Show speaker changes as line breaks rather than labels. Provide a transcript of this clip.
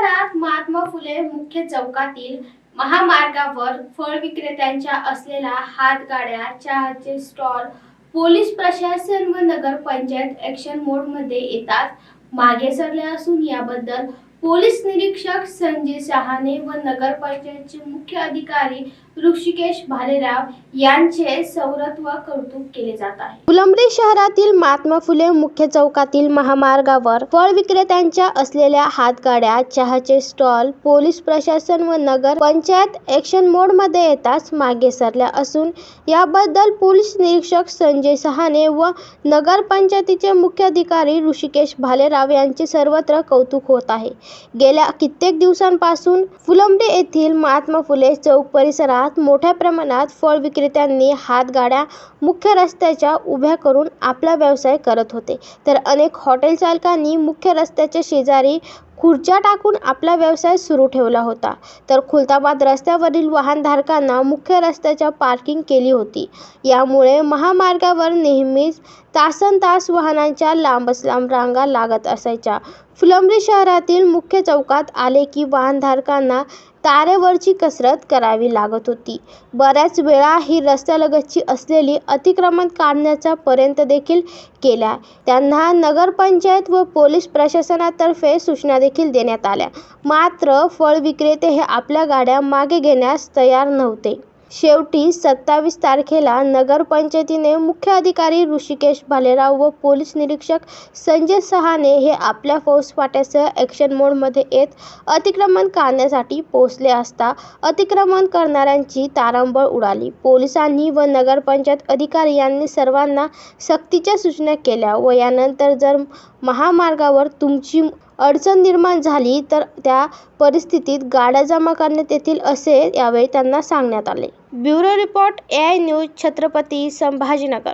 शहरात महात्मा फुले मुख्य चौकातील महामार्गावर फळ विक्रेत्यांच्या असलेल्या हातगाड्या चहाचे स्टॉल पोलीस प्रशासन व नगरपंचायत ऍक्शन मोडमध्ये येतात. मागे सरले असून याबद्दल पोलीस निरीक्षक संजय सहाने व नगरपंचायतचे मुख्य अधिकारी ऋषिकेश भालेराव यांचे सौरत्व कौतुक केले जात आहे.
फुलंब्री शहरातील महात्मा फुले मुख्य चौकातील महामार्गावर फळ विक्रेत्यांच्या असलेल्या हातगाड्या चहाचे स्टॉल पोलीस प्रशासन व नगर पंचायत ऍक्शन मोडमध्ये येताच मागे सरल्या असून याबद्दल पोलीस निरीक्षक संजय सहाने व नगर पंचायतीचे मुख्य अधिकारी ऋषिकेश भालेराव यांचे सर्वत्र कौतुक होत आहे. गेल्या कित्येक दिवसांपासून फुलंब्री येथील महात्मा फुले चौक परिसरात मोठ्या प्रमाणात फळ विक्रेत्यांनी हातगाड्या मुख्य रस्त्याच्या उभ्या करून आपला व्यवसाय करत होते. तर अनेक हॉटेल चालकांनी मुख्य रस्त्याच्या शेजारी खुर्च्या टाकून आपला व्यवसाय सुरू ठेवला होता. तर खुलताबाद रस्त्यावरील वाहनधारकांना मुख्य रस्त्याच्या पार्किंग केली होती. यामुळे महामार्गावर नेहमीच तासन तास वाहनांच्या लांबच लांब रांगा लागत असायच्या. फुलंब्री शहरातील मुख्य चौकात आले की वाहनधारकांना तारेवरची कसरत करावी लागत होती. बऱ्याच वेळा ही रस्त्यालगतची असलेली अतिक्रमण काढण्याचा पर्यंत देखील केल्या. त्यांना नगरपंचायत व पोलीस प्रशासनातर्फे सूचना देखील देण्यात आल्या. मात्र फळ विक्रेते हे आपल्या गाड्या मागे घेण्यास तयार नव्हते. शेवटी सत्तावीस तारखेला नगरपंचायतीने मुख्य अधिकारी ऋषिकेश भालेराव व पोलीस निरीक्षक संजय सहाने हे आपल्या फौजफाट्यासह ॲक्शन मोडमध्ये येत अतिक्रमण करण्यासाठी पोहोचले असता अतिक्रमण करणाऱ्यांची तारांबळ उडाली. पोलिसांनी व नगरपंचायत अधिकारी यांनी सर्वांना सक्तीच्या सूचना केल्या व यानंतर जर महामार्गावर तुमची अडचण निर्माण झाली तर त्या परिस्थितीत गाड्या जमा करण्यात येतील असे यावेळी त्यांना सांगण्यात आले. Bureau report A I news Chhatrapati Sambhajinagar.